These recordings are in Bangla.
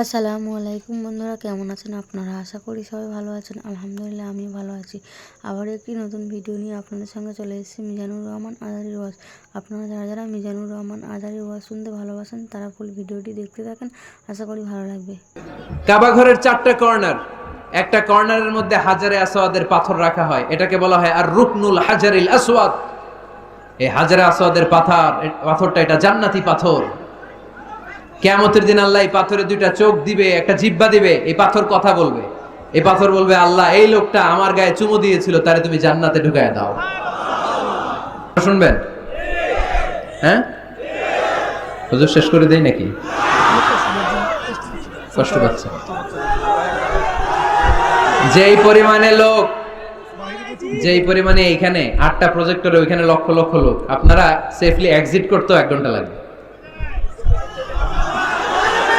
আসসালামু আলাইকুম বন্ধুরা, কেমন আছেন আপনারা? আশা করি সবাই ভালো আছেন। আলহামদুলিল্লাহ আমি ভালো আছি। আবার একটি নতুন ভিডিও নিয়ে আপনাদের সঙ্গে চলে এসেছি, মিজানুর রহমান আজারি ওয়াজ। আপনারা যারা যারা মিজানুর রহমান আজারি ওয়াজ শুনতে ভালোবাসেন, তারা ফুল ভিডিওটি দেখতে থাকেন। আশা করি ভালো লাগবে। কাবা ঘরের চারটা কর্নার একটা কর্নারের মধ্যে হাজারে আসওয়াদের পাথর রাখা হয়। এটাকে বলা হয় আর রুকনুল হাজারিল আসওয়াদ। এই হাজারে আসওয়াদের পাথর, পাথরটা এটা জান্নাতি পাথর। কেয়ামতের দিন আল্লাহ এই পাথরে দুইটা চোখ দিবে, একটা জিব্বা দিবে, এই পাথর কথা বলবে। এই পাথর বলবে, আল্লাহ, এই লোকটা আমার গায়ে চুমু দিয়েছিল, তারে তুমি জান্নাতে ঢুকায় দাও। শুনবেন? হ্যাঁ? হুজুর শেষ করে দেই নাকি? কষ্ট পাচ্ছে। যেই পরিমাণে লোক, যেই পরিমাণে এখানে আটটা প্রজেক্টরে ওইখানে লক্ষ লক্ষ লোক, আপনারা সেফলি এক্সিট করতেও এক ঘণ্টা লাগবে থামেন থামেন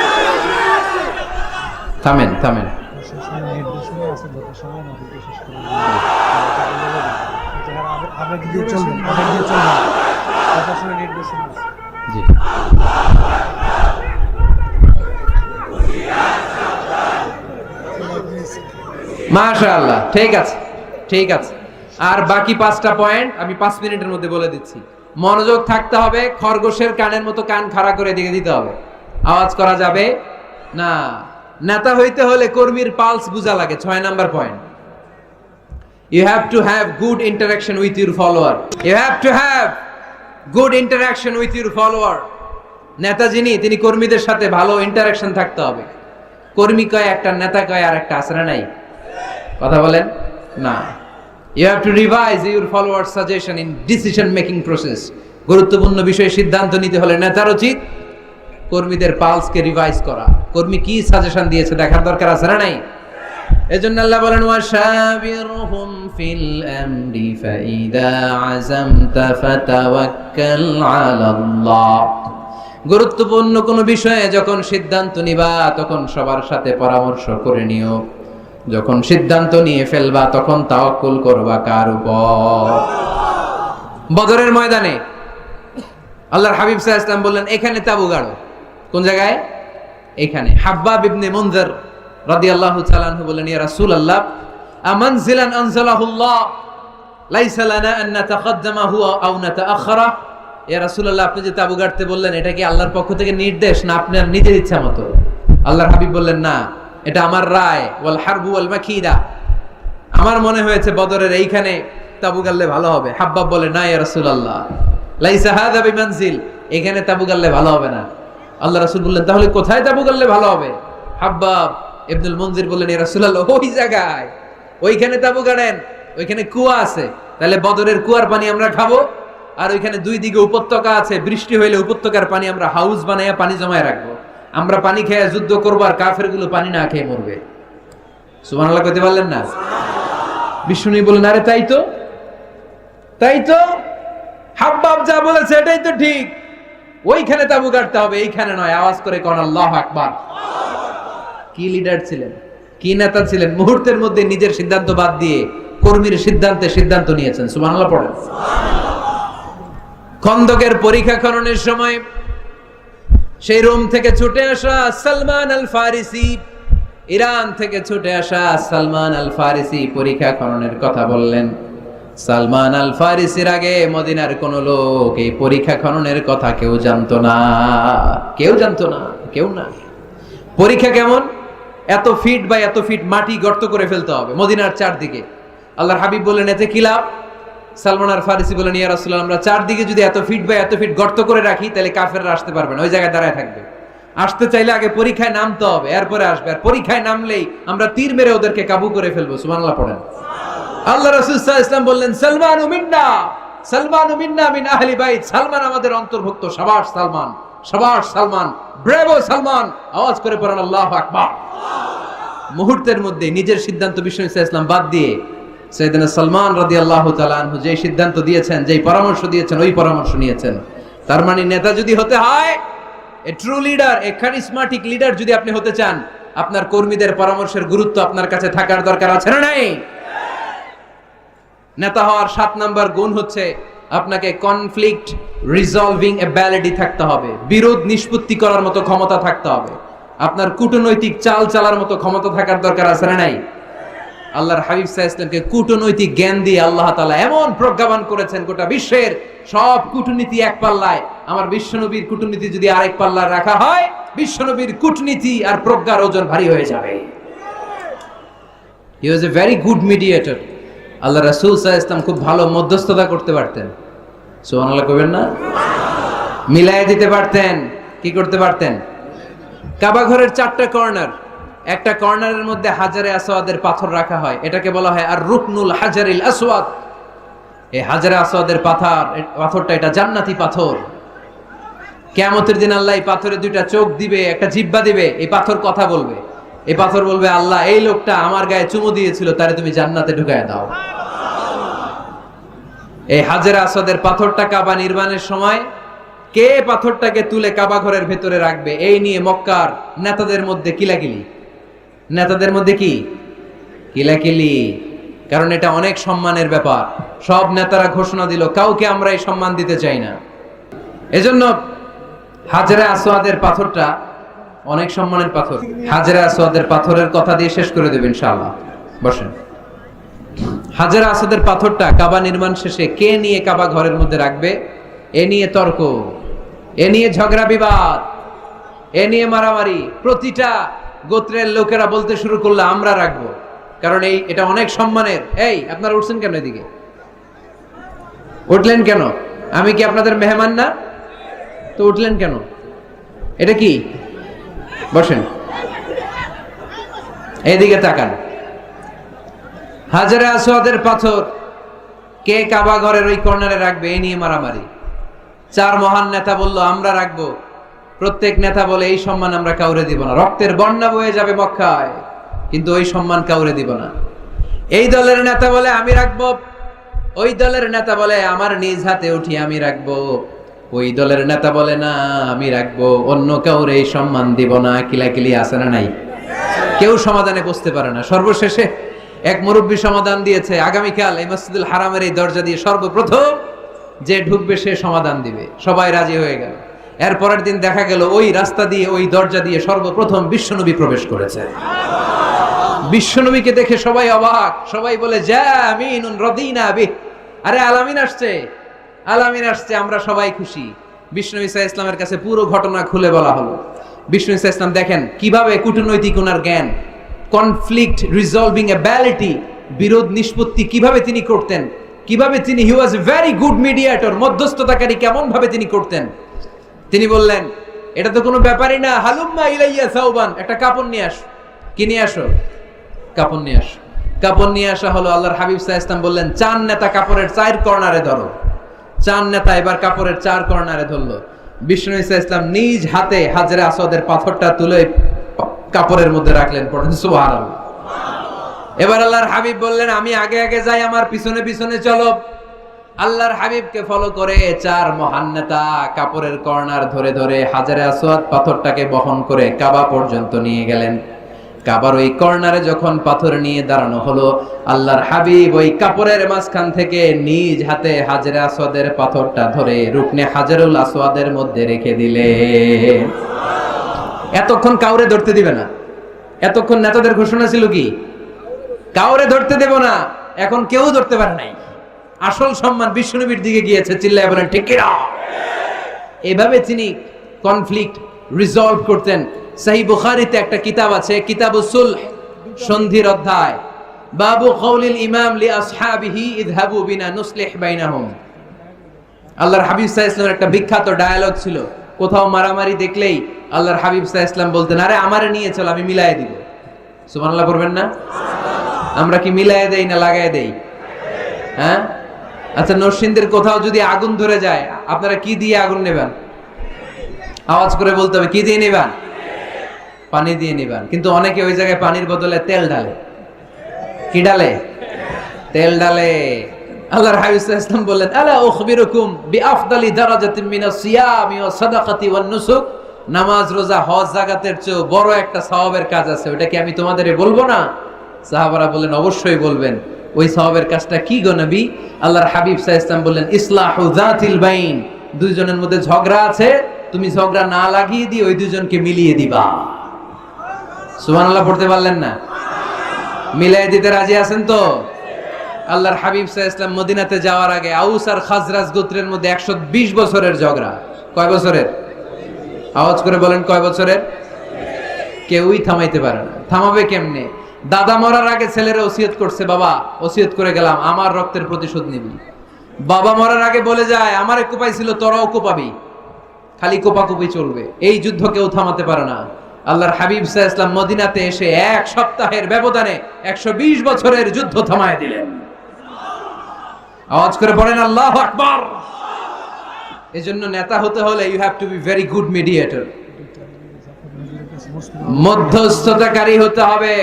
আপনাকে দিয়ে চলবেন আপনাকে দিয়ে চলবেন কথার সময় নেট বেশি আছে জি। মাশাআল্লাহ, ঠিক আছে ঠিক আছে। আর বাকি পাঁচটা পয়েন্ট আমি পাঁচ মিনিটের মধ্যে বলে দিচ্ছি। মনোযোগ থাকতে হবে, খরগোশের কানের মতো কান খাড়া করে দিকে দিতে হবে। আওয়াজ করা যাবে? না। নেতা হইতে হলে কর্মীর পালস বুঝা লাগে, ছয় number point you have to have good interaction with your follower you have to have good interaction with your follower নেতা যিনি, তিনি কর্মীদের সাথে ভালো ইন্টারাকশন থাকতে হবে। কর্মী কয় একটা, নেতা কয় আর একটা আসরা নাই? কথা বলেন? না। You have to revise your follower suggestion in decision making process গুরুত্বপূর্ণ বিষয়ে সিদ্ধান্ত নিতে হলে নেতার উচিত কর্মীদের পালসকে রিভাইজ করা। কর্মী কি সাজেশন দিয়েছে দেখার দরকার আছে না নাই? এজন্য আল্লাহ বলেন, ওয়াশাবিরহুম ফিল আমরি, ফাইদা আযামতা ফাতাওয়াক্কাল আলাল্লাহ। গুরুত্বপূর্ণ কোনো বিষয়ে যখন সিদ্ধান্ত নিবা, তখন সবার সাথে পরামর্শ করে নিও। যখন সিদ্ধান্ত নিয়ে ফেলবা, তখন তাওয়াক্কুল করবা কার উপর? বদরের ময়দানে। আল্লাহর হাবিব আলাইহি ওয়াসাল্লাম বললেন, এখানে তাবু গাড়ো। কোন জায়গায়? এখানে। হাব্বাব ইবনে মুনজার রাদিয়াল্লাহু তাআলা আনহু বললেন ইয়া রাসূলুল্লাহ, আমানজিলান আনজালাহুল্লাহ, লাইসা লানা আন নাতাকাদ্দামাহু আও নাতাআখারা? ইয়া রাসূলুল্লাহ, আপনি যে তাবু গাড়তে বললেন, এটা কি আল্লাহর পক্ষ থেকে নির্দেশ? না আপনার নিজের ইচ্ছা মতো? আল্লাহর হাবিব বললেন, না, এটা আমার রায়, ওয়াল হারবু ওয়াল মাকিদা। আমার মনে হয়েছে বদরের এইখানে তাবু গাড়লে ভালো হবে। হাব্বাব বলে, না, ইয়া রাসূলুল্লাহ, লাইসা হাদা বিমানজিল, এখানে তাবু গাড়লে ভালো হবে না। আল্লাহ রাসূল বললেন, তাহলে কোথায় যাব গাড়লে ভালো হবে? হাব্বাব ইবনুল মনজির বললেন ইয়া রাসূলুল্লাহ, ওই জায়গায়। ওইখানে তাবু গাড়েন ওইখানে কুয়া আছে। তাহলে বদরের কুয়ার পানি আমরা খাব আর ওইখানে দুই দিকে উপত্যকা আছে। বৃষ্টি হইলে উপত্যকার পানি আমরা হাউস বানাইয়া পানি জমায় রাখব। আমরা পানি খেয়ে যুদ্ধ করব আর কাফেরগুলো পানি না খেয়ে মরবে। সুবহানাল্লাহ কইতে পারলেন না? বিষ্ণু বললেন, আরে তাই তো তাই তো। হাব্বাব যা বলেছে, এটাই তো ঠিক। ওইখানে তাবু কাটতে হবে, এইখানে নয়, আওয়াজ করে কোন আল্লাহ আকবার। কি লিডার ছিলেন? কি নেতা ছিলেন? মুহূর্তের মধ্যে নিজের সিদ্ধান্ত বাদ দিয়ে কর্মীর সিদ্ধান্তে সিদ্ধান্ত নিয়েছেন। সুবহানাল্লাহ পড়েন। খন্দকের পরীক্ষা খননের সময় সেই রোম থেকে ছুটে আসা সালমান আল ফারিসি ইরান থেকে ছুটে আসা সালমান আল ফারিসি পরীক্ষা খননের কথা বললেন। সালমান আল ফারিসির আগে মদিনার কোন লোক এই পরীক্ষা খননের কথা কেউ জানতো না। কেউ জানতো না, কেউ না। পরীক্ষা কেমন? এত ফিট বা এত ফিট মাটি গর্ত করে ফেলতে হবে মদিনার চারদিকে। আল্লাহর হাবিব বললেন, এতে কি লাভ? সালমান আর ফারিসি বলেন ইয়া রাসূলুল্লাহ, আমরা চারদিকে যদি এত ফিট বা এত ফিট গর্ত করে রাখি, তাহলে কাফেররা আসতে পারবে না। ওই জায়গায় দাঁড়ায় থাকবে। আসতে চাইলে আগে পরীক্ষায় নামতে হবে, এরপরে আসবে। আর পরীক্ষায় নামলেই আমরা তীর মেরে ওদেরকে কাবু করে ফেলব। সুবহানাল্লাহ, পড়েন। আল্লাহ রাসূল ওয়াসাল্লাম বললেন, সালমানু মিন্না সালমানু মিন্না মিন আহলি বাইত। সালমান আমাদের অন্তর্ভুক্ত, সবার সালমান সবার সালমান। ব্রেভো সালমান, আওয়াজ করে পড়েন, আল্লাহু আকবার। মুহূর্তের মধ্যে নিজের সিদ্ধান্ত বিশ্ব ইসলাম বাদ দিয়ে সৈয়দনা সালমান রাদি আল্লাহ তালু যে সিদ্ধান্ত দিয়েছেন, যেই পরামর্শ দিয়েছেন, ওই পরামর্শ নিয়েছেন। তার মানে নেতা যদি হতে হয়, a true leader a charismatic leader যদি আপনি হতে চান, আপনার কর্মীদের পরামর্শের গুরুত্ব আপনার কাছে থাকার দরকার আছে না নাই? নেতা হওয়ার সাত নাম্বার গুণ হচ্ছে আপনাকে কনফ্লিক্ট রিজলভিং এবিলিটি থাকতে হবে, বিরোধ নিষ্পত্তি করার মতো ক্ষমতা থাকতে হবে। আপনার কূটনৈতিক চাল চালার মতো ক্ষমতা থাকার দরকার আছে না নাই? আল্লাহর হাবিব সাহা ইসলামকে কূটনৈতিক জ্ঞান দিয়ে আল্লাহ তালা এমন প্রজ্ঞাবান করেছেন, গোটা বিশ্বের সব কূটনীতি এক পাল্লায়। আমার বিশ্বনবীর কূটনীতি যদি আরেক পাল্লায় রাখা হয়, বিশ্বনবীর কূটনীতি আর প্রজ্ঞার ওজন ভারী হয়ে যাবে। He was a very good mediator আল্লাহ রাসুল সাল্লাল্লাহু ইসলাম খুব ভালো মধ্যস্থতা করতে পারতেন। সুবহানাল্লাহ কইবেন না? মিলায় দিতে পারতেন। কি করতে পারতেন? কাবা ঘরের চারটা কর্নার। একটা কর্নারের মধ্যে হাজারে আসওয়াদের পাথর রাখা হয়। এটাকে বলা হয় আর রুকনুল হাজারিল আসওয়াদ। এই হাজারে আসওয়াদের পাথর পাথরটা এটা জান্নাতি পাথর। কেয়ামতের দিন আল্লাহ এই পাথরে দুইটা চোখ দিবে, একটা জিব্বা দিবে, এই পাথর কথা বলবে। এই পাথর বলবে, আল্লাহ, এই লোকটা আমার গায়ে চুমু দিয়েছিল, তারে তুমি জান্নাতে ঢুকায় দাও। এই হাজারা আসাদের পাথরটা কাবা নির্মাণের সময় কে পাথরটাকে তুলে কাবা ঘরের ভেতরে রাখবে? এই নিয়ে মক্কার নেতাদের মধ্যে কিলাকিলি। নেতাদের মধ্যে কি? কিলাকিলি। কারণ এটা অনেক সম্মানের ব্যাপার। সব নেতারা ঘোষণা দিল, কাউকে আমরা এই সম্মান দিতে চাই না। এজন্য হাজারে আসোয়াদের পাথরটা অনেক সম্মানের পাথর। হাজারে আসোয়াদের পাথরের কথা দিয়ে শেষ করে দেবেন ইনশাআল্লাহ। বসেন। হাজারা আসাদের পাথরটা কাবা নির্মাণ শেষে কে নিয়ে কাবা ঘরের মধ্যে রাখবে? এ নিয়ে তর্ক, এ নিয়ে ঝগড়া বিবাদ, এ নিয়ে মারামারি। প্রতিটা গোত্রের লোকেরা বলতে শুরু করলে আমরা রাখব। কারণ এই, এটা অনেক সম্মানের। এই, আপনারা উঠছেন কেন এদিকে? উঠলেন কেন? আমি কি আপনাদের মেহমান না? তো উঠলেন কেন? এটা কি? বসেন। এদিকে তাকান। হাজারে আসোয়াদের পাথর কে কাবা ঘরের ওই কর্নারে রাখবে, এই নিয়ে মারামারি। চার মহান নেতা বলল, আমরা রাখব। প্রত্যেক নেতা বলে, এই সম্মান আমরা কাউরে দিব না। রক্তের বন্যা বয়ে যাবে মক্কায়, কিন্তু ওই সম্মান কাউরে দিব না। এই দলের নেতা বলে, আমি রাখব। ওই দলের নেতা বলে, আমার নিজ হাতে উঠি আমি রাখব। ওই দলের নেতা বলে, না, আমি রাখব। অন্য কাউরে এই সম্মান দিব না। কিলাকিলি আছে না নাই? কেউ সমাধানে বসতে পারে না। সর্বশেষে এক মুরব্বী সমাধান দিয়েছে। আগামীকাল এই মসজিদুল হারামের এই দরজা দিয়ে সর্বপ্রথম যে ঢুকবে সে সমাধান দিবে। সবাই রাজি হয়ে গেল। এর পরের দিন দেখা গেল ওই রাস্তা দিয়ে, ওই দরজা দিয়ে সর্বপ্রথম বিশ্বনবী প্রবেশ করেছে। বিশ্বনবীকে দেখে সবাই অবাক। সবাই বলে যা আমিনুন রদিনা বিহ। আরে আলামিন আসছে। আলামিন আসছে, আমরা সবাই খুশি। বিষ্ণু ইসা ইসলামের কাছে পুরো ঘটনা খুলে বলা হলো। বিষ্ণু ইসা ইসলাম দেখেন, কীভাবে কূটনৈতিক ওনার জ্ঞান কনফ্লিক্ট রিজলভিং অ্যাবিলিটি বিরোধ নিষ্পত্তি কীভাবে তিনি করতেন, কীভাবে তিনি he was very good mediator মধ্যস্থতাকারী কেমন ভাবে তিনি করতেন। তিনি বললেন, এটা তো কোনো ব্যাপারই না, হালুম্মা ইলাইয়া সাউবান একটা কাপড় নিয়ে আসো। কি নিয়ে আসো? কাপড় নিয়ে আসো। কাপড় নিয়ে আসা হলো, আল্লাহর হাবিব সাহা ইসলাম বললেন চান নেতা কাপড়ের চার কর্নারে ধরো। চান নেতা এবার কাপড়ের চার কর্নারে ধরলো। বিষ্ণু ইসা ইসলাম নিজ হাতে হাজরে আসাদের পাথরটা তুলে কাপড়ের মধ্যে রাখলেন, পড়েন সুবহান এবার আল্লাহর হাবিব বললেন, আমি আগে আগে যাই, আমার পিছনে পিছনে চলো। আল্লাহর হাবিবকে ফলো করে চার মহান নেতা কাপড়ের কর্নার ধরে ধরে হাজারে আসওয়াদ পাথরটাকে বহন করে কাবা পর্যন্ত নিয়ে গেলেন। কাবার ওই কর্নারে যখন পাথর নিয়ে দাঁড়ানো হলো, আল্লাহর হাবিব ওই কাপড়ের মাঝখান থেকে নিজ হাতে হাজারে আসওয়াদের পাথরটা ধরে রুকনে হাজারুল আসওয়াদের মধ্যে রেখে দিলে। এতক্ষণ কাউরে ধরতে দিবে না। এতক্ষণ নেতাদের ঘোষণা ছিল কি? কাউরে ধরতে দেব না। এখন কেউ ধরতে পারে নাই। আসল সম্মান বিষ্ণুনবীর দিকে গিয়েছে, চিল্লায় বলেন ঠিক এভাবে তিনি কনফ্লিক্ট রিজলভ করতেন। সাহি বুখারিতে একটা কিতাব আছে সুলহ, সন্ধির অধ্যায়। বাবু কওলিল ইমাম লি বিনা আল্লাহর হাবিব সাহা ইসলামের একটা বিখ্যাত ডায়ালগ ছিল। কোথাও মারামারি দেখলেই আল্লাহর হাবিব সাহা ইসলাম বলতেন, আরে আমারে নিয়ে চল, আমি মিলাই দিব। সুবহানাল্লাহ করবেন না? আমরা কি মিলাই দেই না লাগাই দেই? হ্যাঁ? আচ্ছা নরসিংদের কোথাও যদি আগুন ধরে যায়, আপনারা কি দিয়ে আগুন নেবেন? আওয়াজ করে বলতে হবে, কি দিয়ে নেবেন? পানি দিয়ে নেবেন। কিন্তু অনেকে ওই জায়গায় পানির বদলে তেল ঢালে। কি ডালে তেল ডালে সাল্লাল্লাহু আলাইহি ওয়াসাল্লাম বললেন, আলা উখবিরুকুম বিআফদালি দারাজাতিন মিনাস সিয়ামি ওয়াস সাদাকাতি ওয়ান নুসুক? নামাজ, রোজা, হজ জাকাতের চেয়ে বড় একটা সওয়াবের কাজ আছে। ওটা কি আমি তোমাদের বলব না? সাহাবারা বললেন, অবশ্যই বলবেন। ওই সওয়াবের কাজটা কি গো নবী? আল্লাহর হাবিব আলাইহি ওয়াসাল্লাম বললেন, ইসলাহু যাতিল বাইন। দুইজনের মধ্যে ঝগড়া আছে। তুমি ঝগড়া না লাগিয়ে দিয়ে ওই দুজনকে মিলিয়ে দিবা। সুবহানাল্লাহ, পড়তে পারলেন না। মিলাই দিতে রাজি আছেন তো? আল্লাহর হাবিব সাহা ইসলাম মদিনাতে যাওয়ার আগে আউস আর খাজরাজ গোত্রের মধ্যে একশো বিশ বছরের ঝগড়া। কয় বছরের? আওয়াজ করে বলেন কয় বছরের? কেউই থামাইতে পারে না। থামাবে কেমনে? দাদা মরার আগে ছেলেরা ওসিয়ত করছে, বাবা, ওসিয়ত করে গেলাম, আমার রক্তের প্রতিশোধ নিবি। বাবা মরার আগে বলে যায়, আমারে কোপাইছিল, তোরাও কোপাবি। খালি কোপাকুপি চলবে। এই যুদ্ধ কেউ থামাতে পারে না। আল্লাহর হাবিব সাহ ইসলাম মদিনাতে এসে এক সপ্তাহের ব্যবধানে একশো বিশ বছরের যুদ্ধ থামায় দিলেন। আওয়াজ করে পড়েন আল্লাহ আকবর! এই জন্য নেতা হতে হলে you have to be very good mediator মধ্যস্থতাকারী হতে হবে।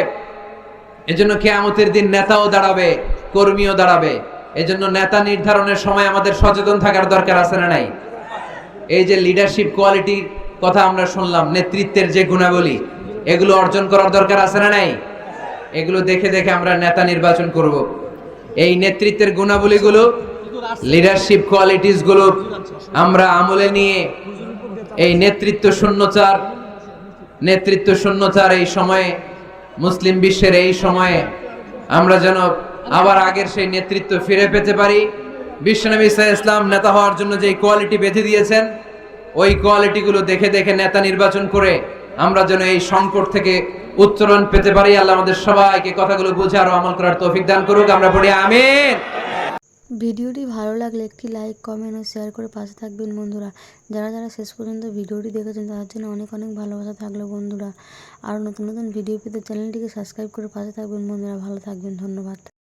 এজন্য কেয়ামতের দিন নেতাও দাঁড়াবে, কর্মীও দাঁড়াবে। এজন্য নেতা নির্ধারণের সময় আমাদের সচেতন থাকার দরকার আছে না নাই? এই যে লিডারশিপ কোয়ালিটির কথা আমরা শুনলাম, নেতৃত্বের যে গুণাবলী, এগুলো অর্জন করার দরকার আছে না নাই? এগুলো দেখে দেখে আমরা নেতা নির্বাচন করব। এই নেতৃত্বের গুণাবলীগুলো লিডারশিপ কোয়ালিটিসগুলো আমরা আমলে নিয়ে এই নেতৃত্ব শূন্যচার, নেতৃত্ব শূন্যতার এই সময়ে, মুসলিম বিশ্বের এই সময়ে আমরা যেন আবার আগের সেই নেতৃত্ব ফিরে পেতে পারি। বিশ্বনবী ইসা ইসলাম নেতা হওয়ার জন্য যে কোয়ালিটি বেঁধে দিয়েছেন ওই কোয়ালিটিগুলো দেখে দেখে নেতা নির্বাচন করে আমরা যেন এই সংকট থেকে উত্তরণ পেতে পারি। আল্লাহ আমাদের সবাইকে কথাগুলো বুঝে আরও আমল করার তৌফিক দান করুক। আমরা পড়ি আমিন। ভিডিওটি ভালো লাগলে একটি লাইক, কমেন্ট ও শেয়ার করে পাশে থাকবেন বন্ধুরা। যারা যারা শেষ পর্যন্ত ভিডিওটি দেখেছেন, তাদের জন্য অনেক অনেক ভালোবাসা থাকল বন্ধুরা। আর নতুন নতুন ভিডিও পেতে চ্যানেলটিকে সাবস্ক্রাইব করে পাশে থাকবেন বন্ধুরা। ভালো থাকবেন, ধন্যবাদ।